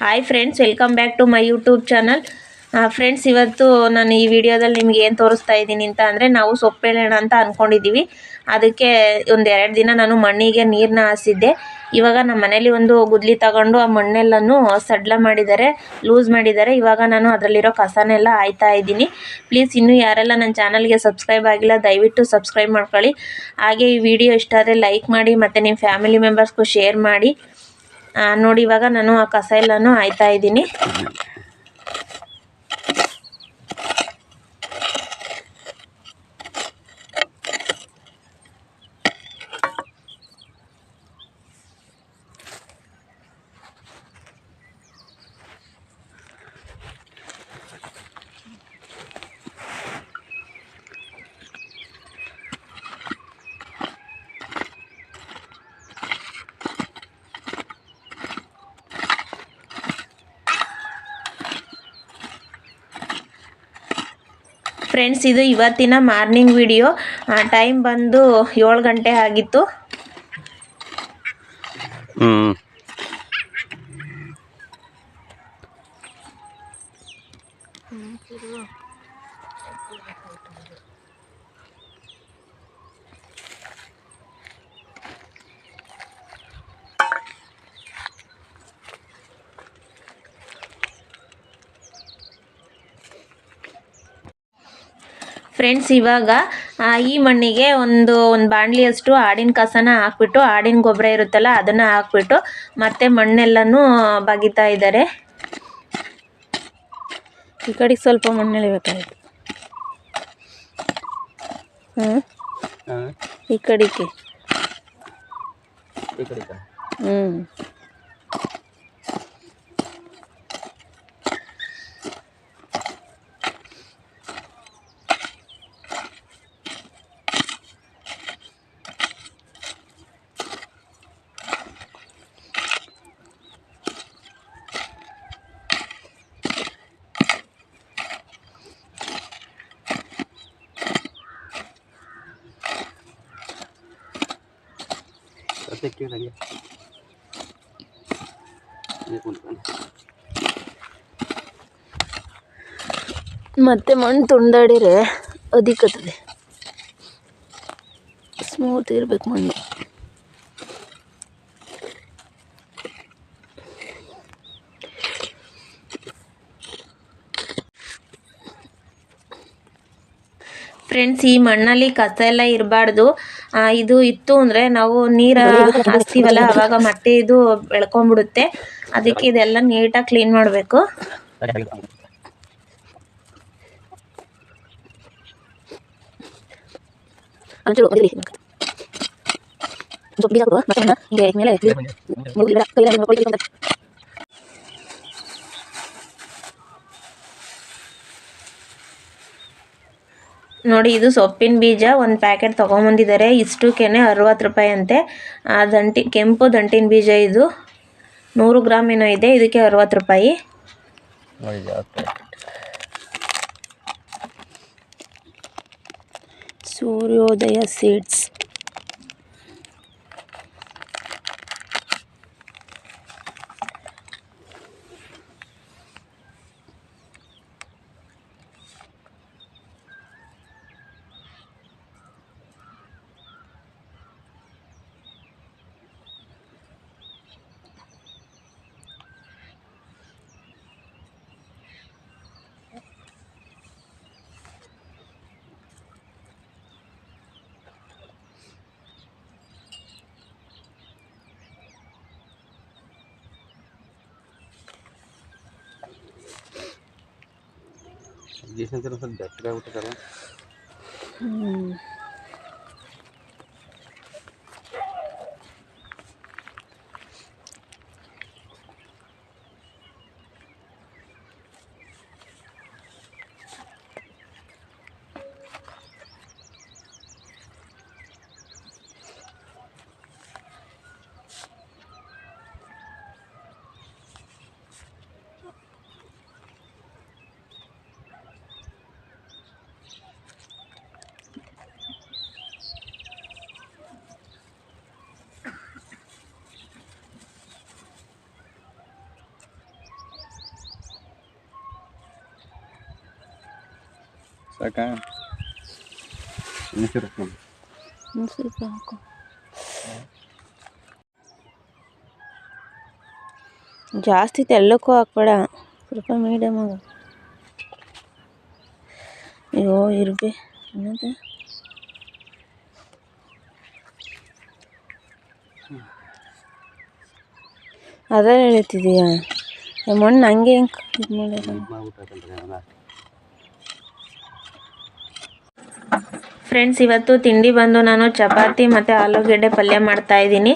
Hi friends welcome back to my YouTube channel friends ಇವತ್ತು ನಾನು ಈ ವಿಡಿಯೋದಲ್ಲಿ ನಿಮ್ಗೆ ಏನು ತೋರಿಸ್ತಾ ಇದ್ದೀನಿ ಅಂತ ಅಂದರೆ ನಾವು ಸೊಪ್ಪೆಳೆಯೋಣ ಅಂತ ಅಂದ್ಕೊಂಡಿದ್ದೀವಿ ಅದಕ್ಕೆ ಒಂದು ಎರಡು ದಿನ ನಾನು ಮಣ್ಣಿಗೆ ನೀರನ್ನ ಹಾಸಿದ್ದೆ. ಇವಾಗ ನಮ್ಮ ಮನೇಲಿ ಒಂದು ಗುದ್ಲಿ ತಗೊಂಡು ಆ ಮಣ್ಣೆಲ್ಲನೂ ಸಡ್ಲ ಮಾಡಿದ್ದಾರೆ, ಲೂಸ್ ಮಾಡಿದ್ದಾರೆ. ಇವಾಗ ನಾನು ಅದರಲ್ಲಿರೋ ಕಸನೆಲ್ಲ ಆಯ್ತಾ ಇದ್ದೀನಿ. ಪ್ಲೀಸ್ ಇನ್ನೂ ಯಾರೆಲ್ಲ ನನ್ನ ಚಾನಲ್ಗೆ ಸಬ್ಸ್ಕ್ರೈಬ್ ಆಗಿಲ್ಲ, ದಯವಿಟ್ಟು ಸಬ್ಸ್ಕ್ರೈಬ್ ಮಾಡ್ಕೊಳ್ಳಿ. ಹಾಗೆ ಈ ವಿಡಿಯೋ ಇಷ್ಟ ಆದರೆ ಲೈಕ್ ಮಾಡಿ, ಮತ್ತು ನಿಮ್ಮ ಫ್ಯಾಮಿಲಿ ಮೆಂಬರ್ಸ್ಗೂ ಶೇರ್ ಮಾಡಿ. ನೋಡಿ ಇವಾಗ ನಾನು ಆ ಕಸ ಎಲ್ಲನೂ ಆಯ್ತಾ ಇದ್ದೀನಿ. ಫ್ರೆಂಡ್ಸ್ ಇದು ಇವತ್ತಿನ ಮಾರ್ನಿಂಗ್ ವಿಡಿಯೋ ಟೈಮ್ ಬಂದು ಏಳು ಗಂಟೆ ಆಗಿತ್ತು. ಫ್ರೆಂಡ್ಸ್ ಇವಾಗ ಈ ಮಣ್ಣಿಗೆ ಒಂದು ಒಂದು ಬಾಣಲಿಯಷ್ಟು ಆಡಿನ ಕಸನ ಹಾಕ್ಬಿಟ್ಟು ಆಡಿನ ಗೊಬ್ಬರ ಇರುತ್ತಲ್ಲ ಅದನ್ನು ಹಾಕ್ಬಿಟ್ಟು ಮತ್ತೆ ಮಣ್ಣೆಲ್ಲನೂ ಬಗಿತಾ ಇದ್ದಾರೆ. ಈ ಕಡೆಗೆ ಸ್ವಲ್ಪ ಮಣ್ಣೆಳಿಬೇಕಾಗಿತ್ತು ಹ್ಞೂ ಈ ಕಡೆಗೆ. ಹ್ಞೂ ಮತ್ತೆ ಮಣ್ಣು ತುಂಡಾಡಿರೆ ಅದಿಕ್ಕತ್ತದೆ ಸ್ಮೂತ್ ಇರ್ಬೇಕು ಮಣ್ಣು. ಫ್ರೆಂಡ್ಸ್ ಈ ಮಣ್ಣಲ್ಲಿ ಕಸ ಎಲ್ಲ ಇರಬಾರ್ದು. ಇದು ಇತ್ತು ಅಂದ್ರೆ ನಾವು ನೀರು ಹಾಸ್ತೀವಲ್ಲ, ಅವಾಗ ಮತ್ತೆ ಇದು ಬೆಳ್ಕೊಂಡ್ಬಿಡುತ್ತೆ ಅದಕ್ಕೆ ಇದೆಲ್ಲ ನೀಟಾಗಿ ಕ್ಲೀನ್ ಮಾಡಬೇಕು. ಮೇಲೆ ನೋಡಿ ಇದು ಸೊಪ್ಪಿನ ಬೀಜ. ಒಂದು ಪ್ಯಾಕೆಟ್ ತೊಗೊಂಬಂದಿದ್ದಾರೆ. ಇಷ್ಟಕ್ಕೇನೆ ಅರವತ್ತು ರೂಪಾಯಿ ಅಂತೆ. ಆ ದಂಟಿ ಕೆಂಪು ದಂಟಿನ ಬೀಜ ಇದು. ನೂರು ಗ್ರಾಮ್ ಏನೋ ಇದೆ. ಇದಕ್ಕೆ ಅರವತ್ತು ರೂಪಾಯಿ. ಸೂರ್ಯೋದಯ ಸೀಡ್ಸ್. ಸ್ವಲ್ಪ ಬೆಚ್ಚಗಾಗ್ಬಿಟ್ಟಿದ್ದಾರೆ ಸಾಕಾ ಮೆಣಸಿನ ಹಾಕ್ಕೊಂಡು. ಸ್ವಲ್ಪ ಹಾಕು ಜಾಸ್ತಿ ತೆಳ್ಳಕ್ಕೂ ಹಾಕ್ಬೇಡ ಸ್ವಲ್ಪ ಮೀಡಿಯಮ್ ಆಗ ಅಯ್ಯೋ ಇರ್ಬೆ ಅನ್ನೋದು ಅದ್ರಲ್ಲಿ ಹೇಳ್ತಿದೀಯ ಮಣ್ಣು ಹಂಗೆ ಹೆಂಗೆ ಇದು ಮಾಡಿರೋದು ಫ್ರೆಂಡ್ಸ್ ಇವತ್ತು ತಿಂಡಿ ಬಂದು ನಾನು ಚಪಾತಿ ಮತ್ತು ಆಲೂಗೆಡ್ಡೆ ಪಲ್ಯ ಮಾಡ್ತಾ ಇದ್ದೀನಿ.